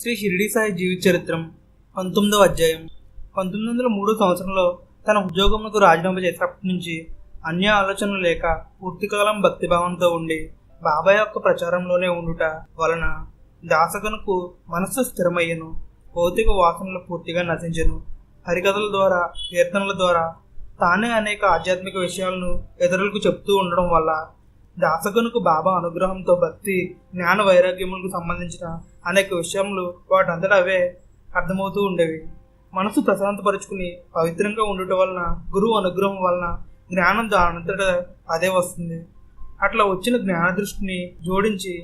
శ్రీ షిరిడి సాయి జీవిత చరిత్రం పంతొమ్మిదవ అధ్యాయం. పంతొమ్మిది వందల మూడో సంవత్సరంలో తన ఉద్యోగములకు రాజీనామా చేసినప్పటి నుంచి అన్య ఆలోచనలు లేక పూర్తికాలం భక్తిభావంతో ఉండి బాబా యొక్క ప్రచారంలోనే ఉండుట వలన దాసగనుకు మనస్సు స్థిరమయ్యను భౌతిక వాసనలు పూర్తిగా నశించను. హరికథల ద్వారా కీర్తనల ద్వారా తానే అనేక ఆధ్యాత్మిక విషయాలను ఇతరులకు చెప్తూ ఉండడం వల్ల దాసగనుకు బాబా అనుగ్రహంతో భక్తి జ్ఞాన వైరాగ్యములకు సంబంధించిన అనేక విషయములు వాటంతట అవే అర్థమవుతూ ఉండేవి. మనసు ప్రశాంతపరుచుకుని పవిత్రంగా ఉండటం వలన గురువు అనుగ్రహం వలన జ్ఞానం దానంతట అదే వస్తుంది. అట్లా వచ్చిన జ్ఞాన దృష్టిని జోడించి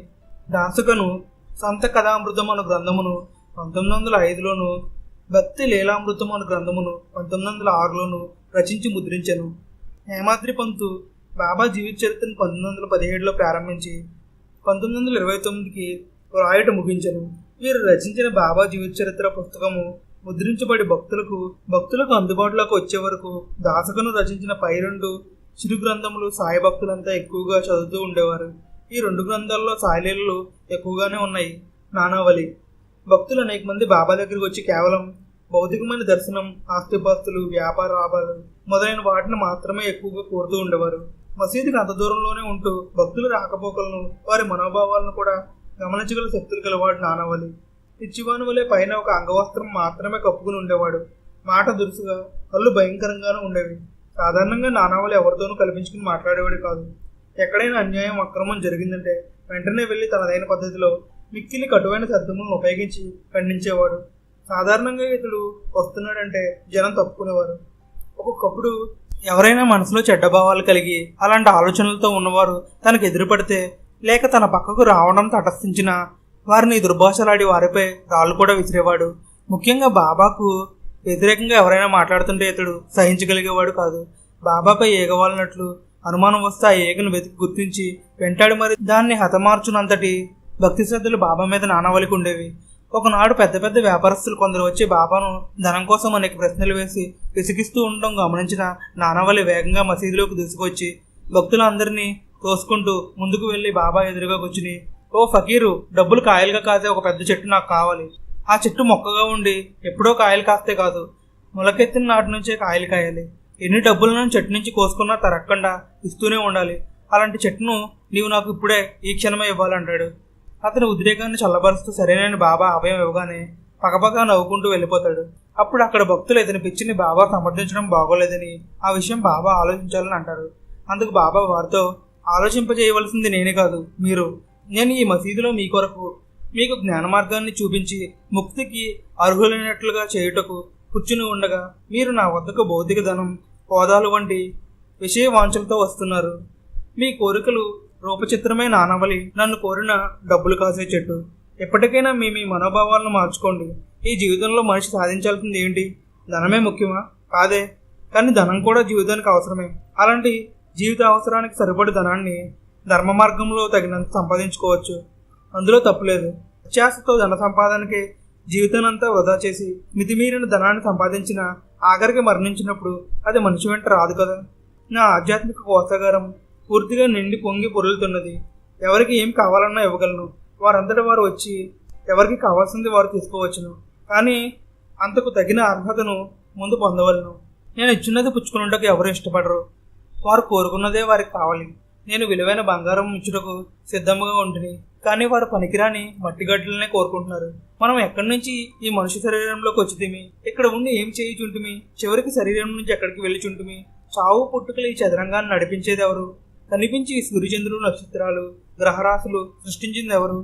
దాసగను సంత కథామృతం అను గ్రంథమును పంతొమ్మిది వందల ఐదులోను భక్తి లీలామృతం అను గ్రంథమును పంతొమ్మిది వందల ఆరులోను రచించి ముద్రించను. హేమాద్రి పంతు బాబా జీవిత చరిత్రను పంతొమ్మిది వందల పదిహేడులో ప్రారంభించి పంతొమ్మిది వందల ఇరవై తొమ్మిదికి రాయట ముగించను. వీరు రచించిన బాబా జీవిత చరిత్ర పుస్తకము ముద్రించబడి భక్తులకు భక్తులకు అందుబాటులోకి వచ్చే వరకు దాసకును రచించిన పై రెండు చిరు గ్రంథములు సాయి భక్తులంతా ఎక్కువగా చదువుతూ ఉండేవారు. ఈ రెండు గ్రంథాల్లో సాయిలీలలు ఎక్కువగానే ఉన్నాయి. నానావళి. భక్తులు అనేక మంది బాబా దగ్గరికి వచ్చి కేవలం భౌతికమైన దర్శనం ఆస్తిపాస్తులు వ్యాపార లాభాలు మొదలైన వాటిని మాత్రమే ఎక్కువగా కోరుతూ ఉండేవారు. మసీదుకి అంత దూరంలోనే ఉంటూ భక్తుల రాకపోకలను వారి మనోభావాలను కూడా గమనించగల శక్తులు గలవాడు నానవలి. పిచ్చివాను వలె పైన ఒక అంగవస్త్రం మాత్రమే కప్పుకుని ఉండేవాడు. మాట దురుసుగా కళ్ళు భయంకరంగానూ ఉండేవి. సాధారణంగా నానావళి ఎవరితోనూ కల్పించుకుని మాట్లాడేవాడు కాదు. ఎక్కడైనా అన్యాయం అక్రమం జరిగిందంటే వెంటనే వెళ్ళి తనదైన పద్ధతిలో మిక్కిలి కటువైన శబ్దములను ఉపయోగించి ఖండించేవాడు. సాధారణంగా ఇతడు వస్తున్నాడంటే జనం తప్పుకునేవారు. ఒక్కొక్కప్పుడు ఎవరైనా మనసులో చెడ్డ భావాలు కలిగి అలాంటి ఆలోచనలతో ఉన్నవారు తనకు ఎదురుపడితే లేక తన పక్కకు రావడం తటస్థించిన వారిని దుర్భాషలాడి వారిపై రాళ్ళు కూడా విసిరేవాడు. ముఖ్యంగా బాబాకు వ్యతిరేకంగా ఎవరైనా మాట్లాడుతుంటే ఇతడు సహించగలిగేవాడు కాదు. బాబాపై ఏగవాలన్నట్లు అనుమానం వస్తే ఆ ఏగను వెతికి గుర్తించి వెంటాడు మరి దాన్ని హతమార్చునంతటి భక్తి శ్రద్ధలు బాబా మీద నానవలికి ఉండేవి. ఒకనాడు పెద్ద పెద్ద వ్యాపారస్తులు కొందరు వచ్చి బాబాను ధనం కోసం అనేక ప్రశ్నలు వేసి విసిగిస్తూ ఉండడం గమనించిన నానవల్లి వేగంగా మసీదులోకి దూసుకొచ్చి భక్తులందరినీ తోసుకుంటూ ముందుకు వెళ్ళి బాబా ఎదురుగా కూర్చుని ఓ ఫకీరు డబ్బులు కాయలుగా కాసే ఒక పెద్ద చెట్టు నాకు కావాలి. ఆ చెట్టు మొక్కగా ఉండి ఎప్పుడో కాయలు కాస్తే కాదు. మొలకెత్తిన నాటి నుంచే కాయలు కాయాలి. ఎన్ని డబ్బులను చెట్టు నుంచి కోసుకున్నా తరక్కుండా ఇస్తూనే ఉండాలి. అలాంటి చెట్టును నీవు నాకు ఇప్పుడే ఈ క్షణమే ఇవ్వాలంటాడు. అతని ఉద్రేకాన్ని చల్లబరుస్తూ సరైన బాబా అభయం ఇవ్వగానే పగపగా నవ్వుకుంటూ వెళ్ళిపోతాడు. అప్పుడు అక్కడ భక్తులు ఇతని పిచ్చిని బాబా సమర్థించడం బాగోలేదని ఆ విషయం బాబా ఆలోచించాలని అంటారు. అందుకు బాబా వారితో ఆలోచింపజేయవలసింది నేనే కాదు. మీరు నేను ఈ మసీదులో మీ కొరకు మీకు జ్ఞాన మార్గాన్ని చూపించి ముక్తికి అర్హులైనట్లుగా చేయుటకు కూర్చుని ఉండగా మీరు నా వద్దకు భౌతిక ధనం హోదాలు వంటి విషయ వాంఛలతో వస్తున్నారు. మీ కోరికలు రూపచిత్రమే నానవలి నన్ను కోరిన డబ్బులు కాసే చెట్టు. ఎప్పటికైనా మీ మీ మనోభావాలను మార్చుకోండి. ఈ జీవితంలో మనిషి సాధించాల్సింది ఏంటి? ధనమే ముఖ్యమా? కాదే. కానీ ధనం కూడా జీవితానికి అవసరమే. అలాంటి జీవిత అవసరానికి సరిపడి ధనాన్ని ధర్మ మార్గంలో తగినంత సంపాదించుకోవచ్చు. అందులో తప్పులేదు అత్యాశతో ధన సంపాదనకి జీవితానంతా వృధా చేసి మితిమీరిన ధనాన్ని సంపాదించిన ఆఖరికి మరణించినప్పుడు అది మనిషి వెంట రాదు కదా. నా ఆధ్యాత్మిక కోసాగారం పూర్తిగా నిండి పొంగి పొరులుతున్నది. ఎవరికి ఏం కావాలన్నా ఇవ్వగలను. వారంతటా వారు వచ్చి ఎవరికి కావాల్సింది వారు తీసుకోవచ్చును. కానీ అంతకు తగిన అర్హతను ముందు పొందవలను. నేను ఇచ్చినది పుచ్చుకున్నటకు ఎవరు ఇష్టపడరు. వారు కోరుకున్నదే వారికి కావాలి. నేను విలువైన బంగారం ఇచ్చుటకు సిద్ధంగా ఉంటుంది కానీ వారు పనికిరాని మట్టిగడ్డలనే కోరుకుంటున్నారు. మనం ఎక్కడి నుంచి ఈ మనిషి శరీరంలోకి వచ్చితిమి? ఇక్కడ ఉండి ఏం చేయుచుంటుమి? చివరికి శరీరం నుంచి ఎక్కడికి వెళ్ళుచుంటుమి? చావు పుట్టుకలు ఈ చదరంగాన్ని నడిపించేది ఎవరు కనిపించి సూర్యచంద్రులు నక్షత్రాలు గ్రహరాశులు సృష్టించింది ఎవరు?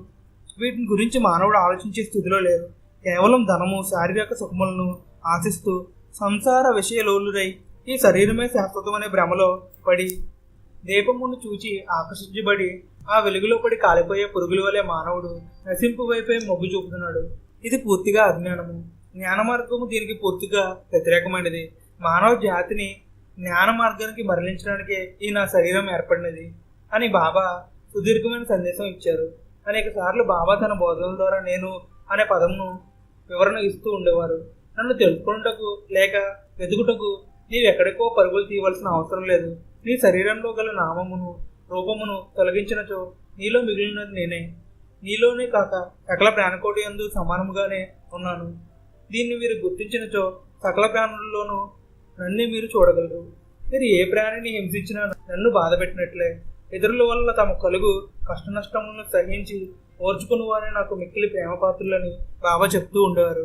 వీటిని గురించి మానవుడు ఆలోచించే స్థితిలో లేరు. కేవలం ధనము శారీరక సుఖములను ఆశిస్తూ సంసార విషయలోలురై ఈ శరీరమే శాశ్వతమనే భ్రమలో పడి దీపమును చూచి ఆకర్షించబడి ఆ వెలుగులో పడి కాలిపోయే పురుగుల వలె మానవుడు నశింపు వైపే మొగ్గు చూపుతున్నాడు. ఇది పూర్తిగా అజ్ఞానము. జ్ఞాన మార్గము దీనికి పూర్తిగా వ్యతిరేకమైనది. మానవ జాతిని జ్ఞాన మార్గానికి మరలించడానికే ఈ నా శరీరం ఏర్పడినది అని బాబా సుదీర్ఘమైన సందేశం ఇచ్చారు. అనేక సార్లు బాబా తన బోధనల ద్వారా నేను అనే పదంను వివరణ ఇస్తూ ఉండేవారు. నన్ను తెలుసుకున్నటకు లేక వెతుకుటకు నీవెక్కడికో పరుగులు తీయవలసిన అవసరం లేదు. నీ శరీరంలో గల నామమును రూపమును తొలగించినచో నీలో మిగిలినది నేనే. నీలోనే కాక సకల ప్రాణకోటి యందు సమానముగానే ఉన్నాను. దీన్ని మీరు గుర్తించినచో సకల ప్రాణుల్లోనూ నన్ను మీరు చూడగలరు. మీరు ఏ ప్రాణిని హింసించినా నన్ను బాధ పెట్టినట్లే. ఇతరుల వల్ల తమ కలుగు కష్ట నష్టములను సహించి ఓర్చుకుని వారే నాకు మిక్కిలి ప్రేమపాత్రులని బాబా చెప్తూ ఉండేవారు.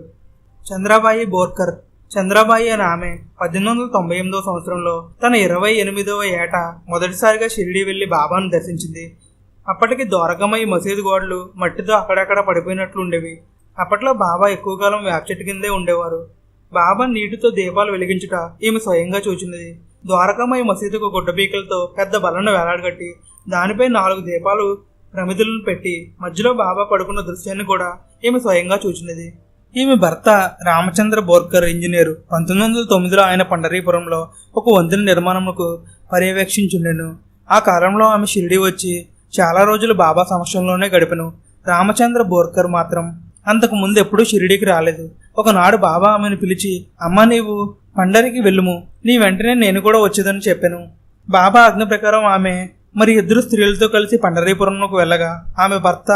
చంద్రబాయి బోర్కర్ చంద్రబాయి అనే ఆమె పద్దెనిమిది వందల తొంభై ఎనిమిదవ సంవత్సరంలో తన ఇరవై ఎనిమిదవ ఏట మొదటిసారిగా షిరిడి వెళ్ళి బాబాను దర్శించింది. అప్పటికి దొరకమై మసీదు గోడలు మట్టితో అక్కడక్కడ పడిపోయినట్లు ఉండేవి. అప్పట్లో బాబా ఎక్కువ కాలం వేప చెట్టు కిందే ఉండేవారు. బాబా నీటితో దీపాలు వెలిగించుట ఈమె స్వయంగా చూచినది. ద్వారకామయ్య మసీదుకు గుడ్డబీకలతో పెద్ద బలను వేలాడగట్టి దానిపై నాలుగు దీపాలు ప్రమిదులను పెట్టి మధ్యలో బాబా పడుకున్న దృశ్యాన్ని కూడా ఈమె స్వయంగా చూచినది. ఈమె భర్త రామచంద్ర బోర్కర్ ఇంజనీరు. పంతొమ్మిది వందల తొమ్మిదిలో ఆయన పండరీపురంలో ఒక వంతెన నిర్మాణముకు పర్యవేక్షించుండెను. ఆ కాలంలో ఆమె షిరిడి వచ్చి చాలా రోజులు బాబా సమక్షంలోనే గడిపెను. రామచంద్ర బోర్కర్ మాత్రం అంతకు ముందు ఎప్పుడూ షిరిడీకి రాలేదు. ఒకనాడు బాబా ఆమెను పిలిచి అమ్మ నీవు పండరికి వెళ్ళుము నీ వెంటనే నేను కూడా వచ్చేదని చెప్పాను. బాబా ఆజ్ఞ ప్రకారం ఆమె మరి ఇద్దరు స్త్రీలతో కలిసి పండరీపురంలోకి వెళ్ళగా ఆమె భర్త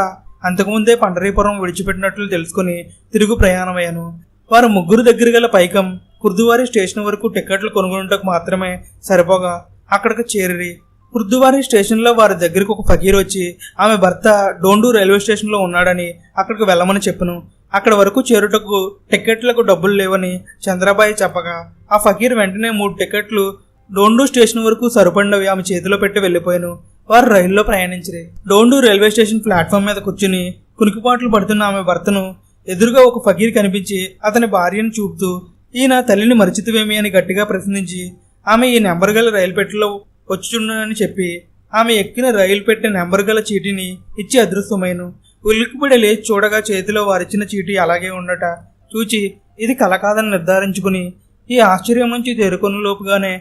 అంతకుముందే పండరీపురం విడిచిపెట్టినట్లు తెలుసుకుని తిరుగు ప్రయాణమయ్యాను. వారు ముగ్గురు దగ్గర గల పైకం కుర్దువారి స్టేషన్ వరకు టికెట్లు కొనుగొనుటకు మాత్రమే సరిపోగా అక్కడికి చేరి కుర్దువారి స్టేషన్లో వారి దగ్గరకు ఒక ఫకీర్ వచ్చి ఆమె భర్త డోండూ రైల్వే స్టేషన్లో ఉన్నాడని అక్కడికి వెళ్ళమని చెప్పను. అక్కడ వరకు చేరుటకు టికెట్లకు డబ్బులు లేవని చంద్రబాయి చెప్పగా ఆ ఫకీర్ వెంటనే మూడు టికెట్లు డోండు స్టేషన్ వరకు సరిపడినవి ఆమె చేతిలో పెట్టి వెళ్ళిపోయాను. వారు రైల్లో ప్రయాణించిరి. డోండు రైల్వే స్టేషన్ ప్లాట్ఫామ్ మీద కూర్చుని కునికిపాట్లు పడుతున్న ఆమె భర్తను ఎదురుగా ఒక ఫకీర్ కనిపించి అతని భార్యను చూపుతూ ఈయన తల్లిని మరిచితివేమి? అని గట్టిగా ప్రశ్నించి ఆమె ఈ నెంబర్ గల రైలు పెట్టెలో వచ్చుచున్నానని చెప్పి ఆమె ఎక్కిన రైలు పెట్టే నెంబర్ గల చీటీని ఇచ్చి అదృశ్యమైను ఉలిక్కిపడి లేచి చూడగా చేతిలో వారిచ్చిన చీటీ అలాగే ఉండట చూచి ఇది కల కాదని నిర్ధారించుకుని ఈ ఆశ్చర్యం నుంచి తేరుకొని లోపుగానే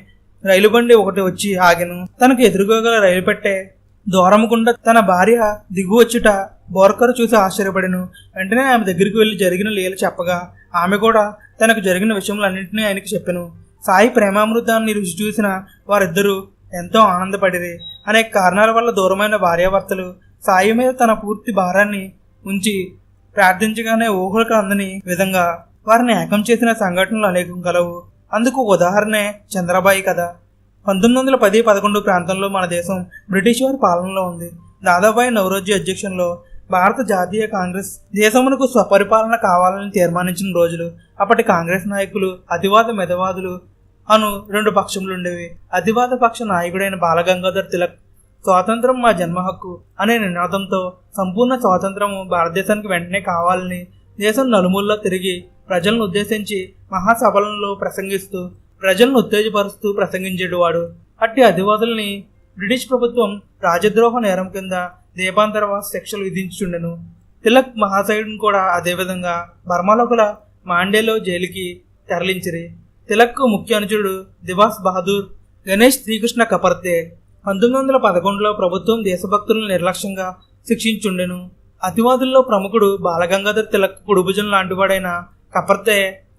రైలు బండి ఒకటి వచ్చి ఆగెను. తనకు ఎదురుగా గల రైలు పెట్టే దూరముకుండా తన భార్య దిగువచ్చుట బోర్కర్ చూసి ఆశ్చర్యపడెను. వెంటనే ఆమె దగ్గరికి వెళ్ళి జరిగిన లీల చెప్పగా ఆమె కూడా తనకు జరిగిన విషయములన్నింటినీ ఆయనకి చెప్పెను. సాయి ప్రేమామృతాన్ని రుచి చూసిన వారిద్దరూ ఎంతో ఆనందపడిరి. అనేక కారణాల వల్ల దూరమైన భార్యాభర్తలు సాయి మీద తన పూర్తి భారాన్ని ఉంచి ప్రార్థించగానే ఊహలకు అందని విధంగా వారిని ఏకం చేసిన సంఘటనలు అనేకం కలవు అందుకు ఉదాహరణే చంద్రబాయి కథ. పంతొమ్మిది వందల పది పదకొండు ప్రాంతంలో మన దేశం బ్రిటిష్ వారి పాలనలో ఉంది. దాదాబాయి నవరోజీ అధ్యక్షంలో భారత జాతీయ కాంగ్రెస్ దేశమునకు స్వపరిపాలన కావాలని తీర్మానించిన రోజులు. అప్పటి కాంగ్రెస్ నాయకులు అతివాద మెదవాదులు అను రెండు పక్షములుండేవి. అతివాద పక్ష నాయకుడైన బాలగంగాధర్ తిలక్ స్వాతంత్రం మా జన్మ హక్కు అనే నినాదంతో సంపూర్ణ స్వాతంత్రము భారతదేశానికి వెంటనే కావాలని దేశం నలుమూలలో తిరిగి ప్రజలను ఉద్దేశించి మహాసభలలో ప్రసంగిస్తూ ప్రజలను ఉత్తేజపరుస్తూ ప్రసంగించేటివాడు అట్టి అధివాదుల్ని బ్రిటిష్ ప్రభుత్వం రాజద్రోహ నేరం కింద దీపాంతరవాస శిక్షలు విధించుండెను తిలక్ మహాశయుడిని కూడా అదేవిధంగా బర్మాలో గల మాండేలో జైలుకి తరలించిరి. తిలక్కు ముఖ్య అనుచుడు దివాస్ బహదూర్ గణేష్ శ్రీకృష్ణ కపర్తే పంతొమ్మిది వందల పదకొండులో ప్రభుత్వం దేశభక్తులను నిర్లక్ష్యంగా శిక్షించుండెను. అతివాదుల్లో ప్రముఖుడు బాలగంగాధర్ తిలక్ కుడుభుజం లాంటివాడైన కపర్తే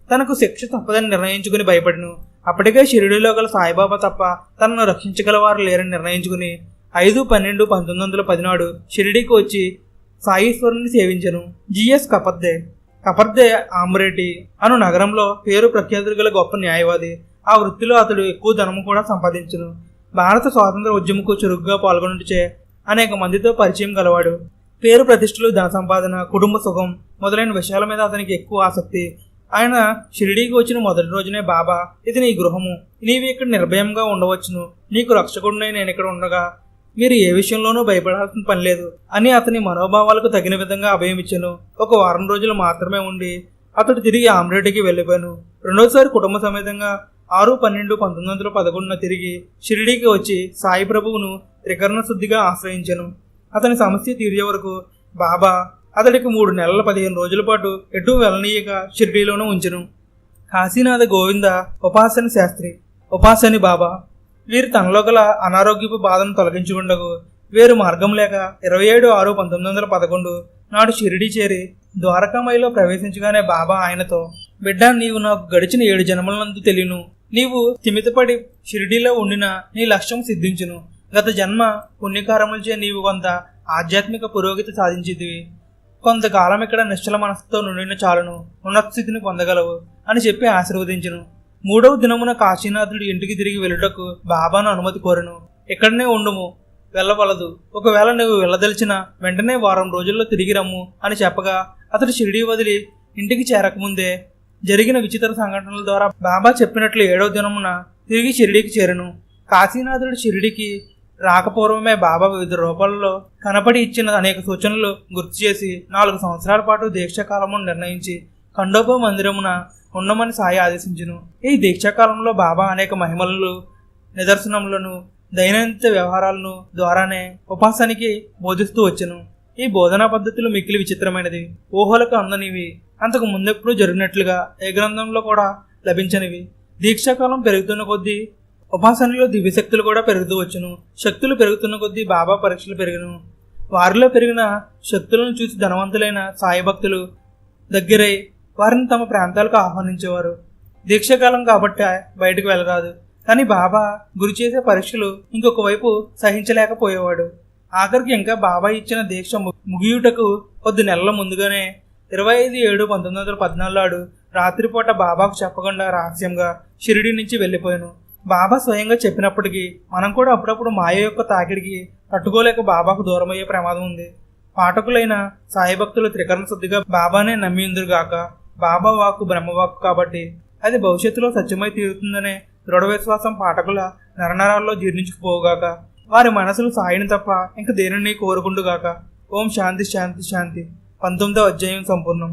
తనకు శిక్ష తప్పదని నిర్ణయించుకుని భయపడిను. అప్పటికే షిరిడిలో గల సాయిబాబా తప్ప తనను రక్షించగలవారు లేరని నిర్ణయించుకుని ఐదు పన్నెండు పంతొమ్మిది వందల పదినాడు షిరిడీకి వచ్చి సాయీశ్వరుని సేవించను. జిఎస్ కపర్దే కపర్దే ఆమ్రేటి అను నగరంలో పేరు ప్రఖ్యాతులు గల గొప్ప న్యాయవాది. ఆ వృత్తిలో అతడు ఎక్కువ ధనము కూడా సంపాదించును. భారత స్వాతంత్ర ఉద్యమకు చురుగ్గా పాల్గొనుటచే అనేక మందితో పరిచయం గలవాడు. పేరు ప్రతిష్టలు ధన సంపాదన కుటుంబ సుఖం మొదలైన విషయాల మీద అతనికి ఎక్కువ ఆసక్తి. ఆయన షిరిడీకి వచ్చిన మొదటి రోజునే బాబా ఇది నీ గృహము. నీవి ఇక్కడ నిర్భయంగా ఉండవచ్చును. నీకు రక్షకుడినై నేను ఇక్కడ ఉండగా మీరు ఏ విషయంలోనూ భయపడాల్సిన పని లేదు అని అతని మనోభావాలకు తగిన విధంగా అభయమిచ్చాను ఒక వారం రోజులు మాత్రమే ఉండి అతడు తిరిగి ఆమ్రేటికి వెళ్ళిపోయాను. రెండోసారి కుటుంబ సమేతంగా ఆరు పన్నెండు పంతొమ్మిది వందల పదకొండున తిరిగి షిరిడీకి వచ్చి సాయి ప్రభువును త్రికరణ శుద్ధిగా ఆశ్రయించాను. అతని సమస్య తీరే వరకు బాబా అతడికి మూడు నెలల పదిహేను రోజుల పాటు ఎటు వెళ్ళనీయక షిరిడీలోనూ ఉంచెను. కాశీనాథ గోవింద ఉపాసన శాస్త్రి ఉపాసని బాబా వీరు తనలో గల అనారోగ్యపు బాధను తొలగించుకుండగు వీరు మార్గం లేక ఇరవై ఏడు ఆరు పంతొమ్మిది వందల పదకొండు నాడు షిరిడి చేరి ద్వారకామయిలో ప్రవేశించగానే బాబా ఆయనతో బిడ్డ నీవు నాకు గడిచిన ఏడు జన్మలందు తెలియను. నీవు తిమితపడి షిరిడీలో ఉండిన నీ లక్ష్యం సిద్ధించును. గత జన్మ పుణ్యకారములచే నీవు కొంత ఆధ్యాత్మిక పురోగతి సాధించిదివి కొంతకాలం ఇక్కడ నిశ్చల మనసుతో నుండిన చాలును ఉన్నత స్థితిని పొందగలవు అని చెప్పి ఆశీర్వదించును. మూడవ దినమున కాశీనాథుడు ఇంటికి తిరిగి వెళ్ళుటకు బాబాను అనుమతి కోరను. ఇక్కడనే ఉండుము వెళ్ళవలదు. ఒకవేళ నువ్వు వెళ్ళదలిచిన వెంటనే వారం రోజుల్లో తిరిగి రమ్ము అని చెప్పగా అతడు షిరిడీ వదిలి ఇంటికి చేరకముందే జరిగిన విచిత్ర సంఘటనల ద్వారా బాబా చెప్పినట్లు ఏడవ దినమున తిరిగి షిరిడీకి చేరను. కాశీనాథుడు షిరిడీకి రాకపూర్వమే బాబా వివిధ రూపాలలో కనపడి ఇచ్చిన అనేక సూచనలు గుర్తు చేసి నాలుగు సంవత్సరాల పాటు దీక్షాకాలమును నిర్ణయించి ఖండోబా మందిరమున ఉండమని సాయి ఆదేశించును. ఈ దీక్షాకాలంలో బాబా అనేక మహిమలను నిదర్శనములను దైనందిన వ్యవహారాలను ద్వారానే ఉపాసానికి బోధిస్తూ వచ్చను. ఈ బోధనా పద్ధతులు మిక్కిలి విచిత్రమైనది. ఊహలకు అందనివి. అంతకు ముందెప్పుడు జరిగినట్లుగా ఏ గ్రంథంలో కూడా లభించనివి. దీక్షాకాలం పెరుగుతున్న కొద్దీ ఉపాసనలో దివ్యశక్తులు కూడా పెరుగుతూ వచ్చును. శక్తులు పెరుగుతున్న కొద్దీ బాబా పరీక్షలు పెరిగిను. వారిలో పెరిగిన శక్తులను చూసి ధనవంతులైన సాయి భక్తులు దగ్గరై వారిని తమ ప్రాంతాలకు ఆహ్వానించేవారు. దీక్షకాలం కాబట్టి బయటకు వెళ్ళరాదు. కానీ బాబా గురి చేసే పరీక్షలు ఇంకొక వైపు సహించలేకపోయేవాడు. ఆఖరికి ఇంకా బాబా ఇచ్చిన దీక్ష ము- ముగియుటకు కొద్ది నెలల ముందుగానే ఇరవై ఐదు ఏడు పంతొమ్మిది వందల పద్నాలుగు రాత్రిపూట బాబాకు చెప్పకుండా రహస్యంగా షిరిడి నుంచి వెళ్ళిపోయాను. బాబా స్వయంగా చెప్పినప్పటికీ మనం కూడా అప్పుడప్పుడు మాయ యొక్క తాకిడికి తట్టుకోలేక బాబాకు దూరమయ్యే ప్రమాదం ఉంది. పాఠకులైన సాయిభక్తులు త్రికరణ శుద్ధిగా బాబానే నమ్మిందురుగాక బాబా వాక్కు బ్రహ్మవాక్కు కాబట్టి అది భవిష్యత్తులో సత్యమై తీరుతుందనే దృఢ విశ్వాసం పాఠకుల నరనరాల్లో జీర్ణించుకుపోగాక వారి మనసులు సాయిని తప్ప ఇంక దేనిని కోరుకుండుగాక. ఓం శాంతి శాంతి శాంతి. పంతొమ్మిదో అధ్యాయం సంపూర్ణం.